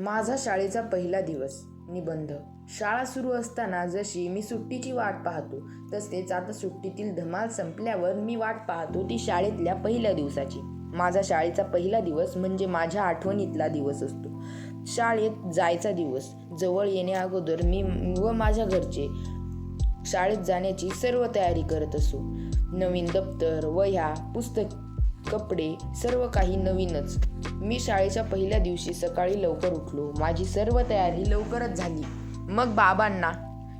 माझा शाळेचा पहिला दिवस निबंध. शाळा सुरू असताना जशी मी सुट्टीची वाट पाहतो तसेच आता सुट्टीतील धमाल संपल्यावर मी वाट पाहतो ती शाळेतल्या पहिल्या दिवसाची. माझा शाळेचा पहिला दिवस म्हणजे माझ्या आठवणीतला दिवस असतो. शाळेत जायचा दिवस. जवळ येण्याअगोदर मी व माझ्या घरचे शाळेत जाण्याची सर्व तयारी करत असू. नवीन दप्तर वह्या पुस्तक कपडे सर्व काही नवीनच. मी शाळेच्या पहिल्या दिवशी सकाळी लवकर उठलो. माझी सर्व तयारी लवकरच झाली. मग बाबांना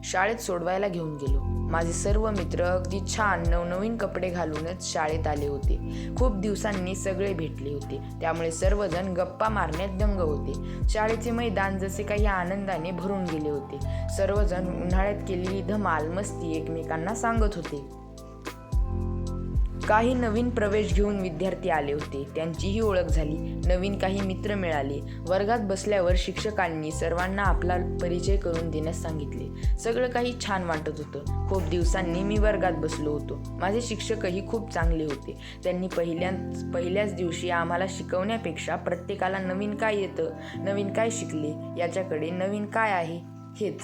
शाळेत सोडवायला घेऊन गेलो. माझे सर्व मित्र अगदी छान नवनवीन कपडे घालूनच शाळेत आले होते. खूप दिवसांनी सगळे भेटले होते. त्यामुळे सर्वजण गप्पा मारण्यात दंग होते. शाळेचे मैदान जसे काही आनंदाने भरून गेले होते. सर्वजण उन्हाळ्यात केलेली धमाल मस्ती एकमेकांना सांगत होते. काही नवीन प्रवेश घेऊन विद्यार्थी आले होते. त्यांचीही ओळख झाली. नवीन काही मित्र मिळाले. वर्गात बसल्यावर शिक्षकांनी सर्वांना आपला परिचय करून देण्यास सांगितले. सगळं काही छान वाटत होतं. खूप दिवसांनी मी वर्गात बसलो होतो. माझे शिक्षकही खूप चांगले होते. त्यांनी पहिल्या पहिल्याच दिवशी आम्हाला शिकवण्यापेक्षा प्रत्येकाला नवीन काय येतं नवीन काय शिकले याच्याकडे नवीन काय आहे हेच.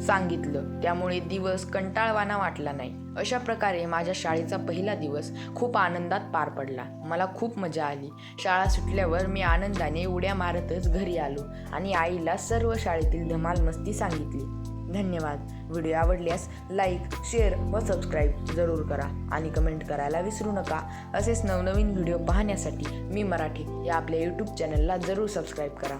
सांगितलं. त्यामुळे दिवस कंटाळवाना वाटला नाही. अशा प्रकारे माझ्या शाळेचा पहिला दिवस खूप आनंदात पार पडला. मला खूप मजा आली. शाळा सुटल्यावर मी आनंदाने उड्या मारतच घरी आलो आणि आईला सर्व शाळेतील धमाल मस्ती सांगितली. धन्यवाद. व्हिडिओ आवडल्यास लाईक शेअर व सबस्क्राईब जरूर करा आणि कमेंट करायला विसरू नका. असेच नवनवीन व्हिडिओ पाहण्यासाठी मी मराठी या आपल्या यूट्यूब चॅनलला जरूर सबस्क्राईब करा.